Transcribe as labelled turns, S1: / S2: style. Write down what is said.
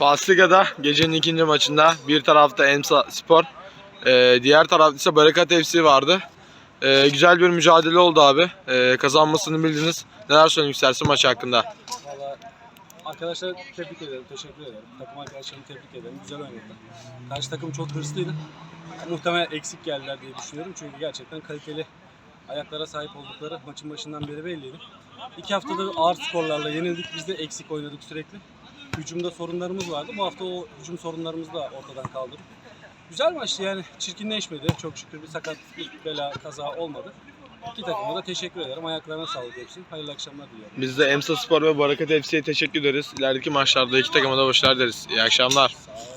S1: Pasliga'da gecenin ikinci maçında bir tarafta Emsa Spor, e, diğer tarafta ise Barakat FC vardı. E, güzel bir mücadele oldu abi. E, kazanmasını bildiniz. Neler söylemek istersin maç hakkında?
S2: Arkadaşlar tebrik ederim, teşekkür ederim. Takım arkadaşlarımı tebrik ederim. Güzel oynadılar. Karşı takım çok hırslıydı. Muhtemelen eksik geldiler diye düşünüyorum. Çünkü gerçekten kaliteli ayaklara sahip oldukları maçın başından beri belliydi. İki haftada ağır skorlarla yenildik. Biz de eksik oynadık sürekli. Hücumda sorunlarımız vardı. Bu hafta o hücum sorunlarımızı da ortadan kaldırdık. Güzel maçtı yani. Çirkinleşmedi. Çok şükür bir sakatlık, bela, kaza olmadı. İki takıma da teşekkür ederim. Ayaklarına sağlık hepsi. Hayırlı akşamlar diliyorum.
S1: Biz de Emsa Spor ve Barakat FC'ye teşekkür ederiz. İlerideki maçlarda iki takıma da başarılar dileriz. İyi akşamlar.
S2: Sağ olun.